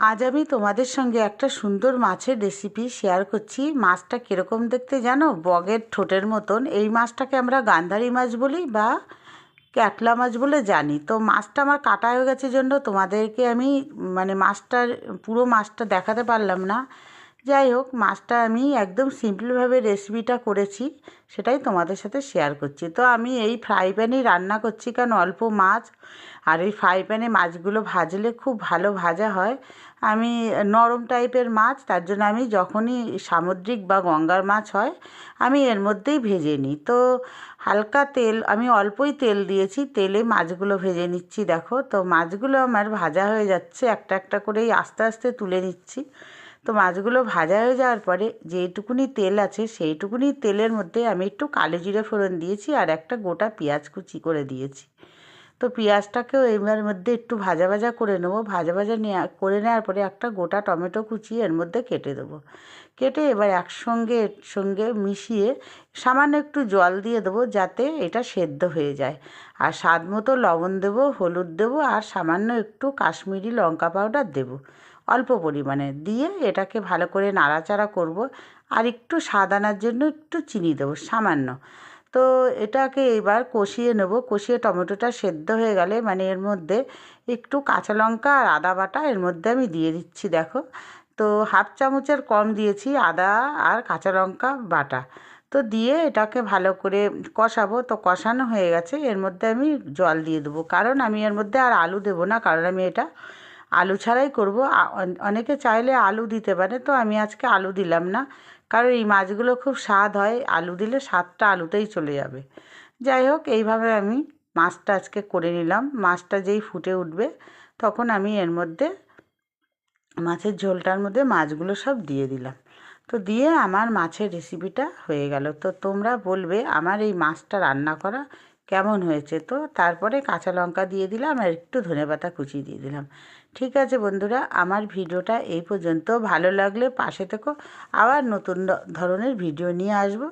আজ আমি তোমাদের সঙ্গে একটা সুন্দর মাছের রেসিপি শেয়ার করছি। মাছটা কীরকম দেখতে জানো? বগের ঠোঁটের মতন। এই মাছটাকে আমরা গান্ধারি মাছ বলি বা ক্যাটলা মাছ বলে জানি। তো মাছটা আমার কাটা হয়ে গেছে জন্য তোমাদেরকে আমি মানে মাছটার, পুরো মাছটা দেখাতে পারলাম না। যাই হোক, মাছটা আমি একদম সিম্পলভাবে রেসিপিটা করেছি, সেটাই তোমাদের সাথে শেয়ার করছি। তো আমি এই ফ্রাই প্যানেই রান্না করছি কারণ অল্প মাছ, আর এই ফ্রাই প্যানে মাছগুলো ভাজলে খুব ভালো ভাজা হয়। আমি নরম টাইপের মাছ, তার জন্য আমি যখনই সামুদ্রিক বা গঙ্গার মাছ হয়, আমি এর মধ্যেই ভেজে নিই। তো হালকা তেল, আমি অল্পই তেল দিয়েছি, তেলে মাছগুলো ভেজে নিচ্ছি, দেখো। তো মাছগুলো আমার ভাজা হয়ে যাচ্ছে, একটা একটা করেই আস্তে আস্তে তুলে নিচ্ছি। তো মাছগুলো ভাজা হয়ে যাওয়ার পরে যেইটুকুনি তেল আছে সেইটুকুনি তেলের মধ্যে আমি একটু কালো জিরে ফোড়ন দিয়েছি আর একটা গোটা পেঁয়াজ কুচি করে দিয়েছি। তো পেঁয়াজটাকেও এবার মধ্যে একটু ভাজা ভাজা করে নেব। ভাজা ভাজা নেওয়া করে নেওয়ার পরে একটা গোটা টমেটো কুচি এর মধ্যে কেটে দেবো। কেটে এবার একসঙ্গে সঙ্গে মিশিয়ে সামান্য একটু জল দিয়ে দেবো যাতে এটা সেদ্ধ হয়ে যায়। আর স্বাদ মতো লবণ দেবো, হলুদ দেবো আর সামান্য একটু কাশ্মীরি লঙ্কা পাউডার দেবো। অল্প পরিমাণে। দিয়ে এটাকে ভালো করে নাড়াচাড়া করব আর একটু স্বাদ আনার জন্য একটু চিনি দেবো, সামান্য। তো এটাকে এবার কষিয়ে নেব। কষিয়ে টমেটোটা সেদ্ধ হয়ে গেলে মানে এর মধ্যে একটু কাঁচা লঙ্কা আর আদা বাটা এর মধ্যে আমি দিয়ে দিচ্ছি, দেখো। তো হাফ চামচের কম দিয়েছি আদা আর কাঁচা লঙ্কা বাটা। তো দিয়ে এটাকে ভালো করে কষাবো। তো কষানো হয়ে গেছে। এর মধ্যে আমি জল দিয়ে দেবো। কারণ আমি এর মধ্যে আর আলু দেবো না। কারণ আমি এটা আলু ছাড়াই করব। অনেকে চাইলে আলু দিতে পারে, তো আমি আজকে আলু দিলাম না। কারণ এই মাছগুলো খুব স্বাদ হয়, আলু দিলে স্বাদটা আলুতেই চলে যাবে। যাই হোক, এইভাবে আমি মাছটা আজকে করে নিলাম। মাছটা যেই ফুটে উঠবে, তখন আমি এর মধ্যে মাছের ঝোলটার মধ্যে মাছগুলো সব দিয়ে দিলাম। তো দিয়ে আমার মাছের রেসিপিটা হয়ে গেল। তো তোমরা বলবে, আমার এই মাছটা রান্না করা কেমন হয়েছে? তো তারপরে কাঁচা লঙ্কা দিয়ে দিলাম আর একটু ধনে পাতা কুচি দিয়ে দিলাম। ঠিক আছে বন্ধুরা, আমার ভিডিওটা এই পর্যন্ত। ভালো লাগলে পাশে থেকো। আবার নতুন ধরনের ভিডিও নিয়ে আসব।